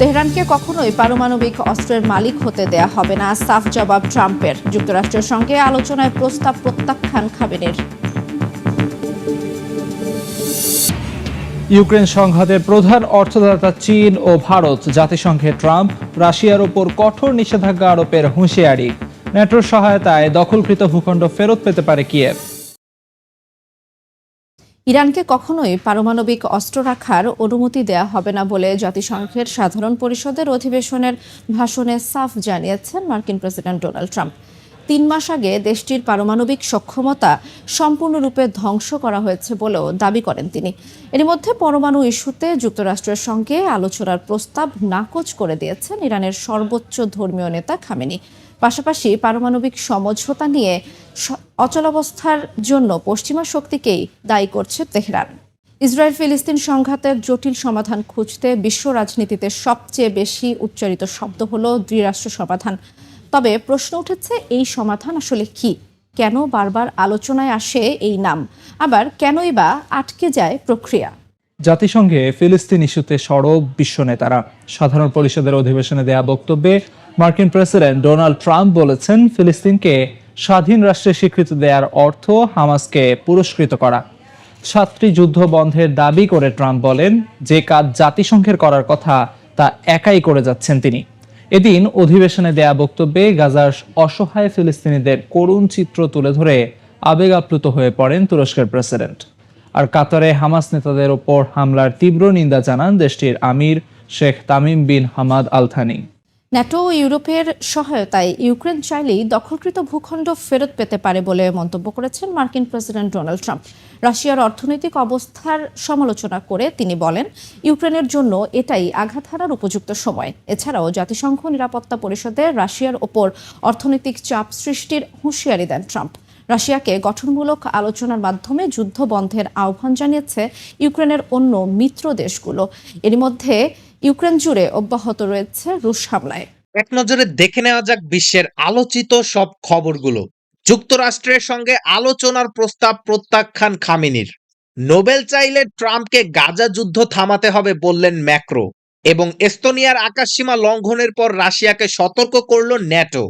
তেহরানকে কখনোই পারমাণবিক অস্ত্রের মালিক হতে দেয়া হবে না, সাফ জবাব ট্রাম্পের। যুক্তরাষ্ট্রের সঙ্গে আলোচনায় প্রস্তাব প্রত্যাখ্যান খাবেনের ইউক্রেন সংঘাতের প্রধান অর্থদাতা চীন ও ভারত, জাতিসংঘে ট্রাম্প, রাশিয়ার ওপর কঠোর নিষেধাজ্ঞা আরোপের হুঁশিয়ারি। ন্যাটোর সহায়তায় দখলকৃত ভূখণ্ড ফেরত পেতে পারে কিয়েভ। ইরানকে কখনোই পারমাণবিক অস্ত্র রাখার অনুমতি দেয়া হবে না বলে জাতিসংঘের সাধারণ পরিষদের অধিবেশনের ভাষণে সাফ জানিয়েছেন মার্কিন প্রেসিডেন্ট ডোনাল্ড ট্রাম্প। তিন মাস আগে দেশটির পারমাণবিক সক্ষমতা সম্পূর্ণরূপে ধ্বংস করা হয়েছে বলেও দাবি করেন তিনি। এর মধ্যে পরমাণু ইস্যুতে যুক্তরাষ্ট্রের সঙ্গে আলোচনার প্রস্তাব নাকচ করে দিয়েছেন ইরানের সর্বোচ্চ ধর্মীয় নেতা খামেনি। পাশাপাশি পারমাণবিক সমঝোতা নিয়ে অচলাবস্থার জন্য পশ্চিমা শক্তিকেই দায়ী করছে তেহরান। ইসরায়েল ফিলিস্তিন সংঘাতের জটিল সমাধান খুঁজতে বিশ্ব রাজনীতিতে সবচেয়ে বেশি উচ্চারিত শব্দ হল দ্বিরাষ্ট্র সমাধান। তবে প্রশ্ন উঠেছে, এই সমাধান আসলে কি? কেন বারবার আলোচনায় আসে এই নাম? আবার কেনই বা আটকে যায় প্রক্রিয়া? জাতিসংঘে ফিলিস্তিন ইস্যুতে সরব বিশ্ব নেতারা। সাধারণ পরিষদের অধিবেশনে দেয়া বক্তব্যে মার্কিন প্রেসিডেন্ট ডোনাল্ড ট্রাম্প বলেছেন, ফিলিস্তিনকে স্বাধীন রাষ্ট্রের স্বীকৃতি দেওয়ার অর্থ হামাসকে পুরস্কৃত করা। সাতটি যুদ্ধ বন্ধের দাবি করে ট্রাম্প বলেন, যে কাজ জাতিসংঘের করার কথা তা একাই করে যাচ্ছেন তিনি। এদিন অধিবেশনে দেয়া বক্তব্যে গাজার অসহায় ফিলিস্তিনিদের করুণ চিত্র তুলে ধরে আবেগ আপ্লুত হয়ে পড়েন তুরস্কের প্রেসিডেন্ট। আর কাতারে হামাস নেতাদের ওপর হামলার তীব্র নিন্দা জানান দেশটির আমির Sheikh Tamim bin Hamad Al Thani NATO ও ইউরোপের সহায়তায় ইউক্রেন চাইলেই দখলকৃত ভূখণ্ড ফেরত পেতে পারে বলে মন্তব্য করেছেন মার্কিন প্রেসিডেন্ট ডোনাল্ড ট্রাম্প। রাশিয়ার অর্থনৈতিক অবস্থার সমালোচনা করে তিনি বলেন, ইউক্রেনের জন্য এটাই আঘাত হারার উপযুক্ত সময়। এছাড়াও জাতিসংঘ নিরাপত্তা পরিষদে রাশিয়ার ওপর অর্থনৈতিক চাপ সৃষ্টির হুঁশিয়ারি দেন ট্রাম্প। রাশিয়াকে গঠনমূলক আলোচনার মাধ্যমে যুদ্ধ বন্ধের আহ্বান জানিয়েছে ইউক্রেনের অন্য মিত্র দেশগুলো। এর মধ্যে ইউক্রেন জুড়ে অব্যাহত রয়েছে রুশ হামলায়। এক নজরে দেখে নেওয়া যাক বিশ্বের আলোচিত সব খবরগুলো। যুক্তরাষ্ট্রের সঙ্গে আলোচনার প্রস্তাব প্রত্যাখ্যান খামিনির। নোবেল চাইলে ট্রাম্পকে গাজা যুদ্ধ থামাতে হবে বললেন ম্যাক্রো। এবং এস্তোনিয়ার আকাশসীমা লঙ্ঘনের পর রাশিয়াকে সতর্ক করল ন্যাটো।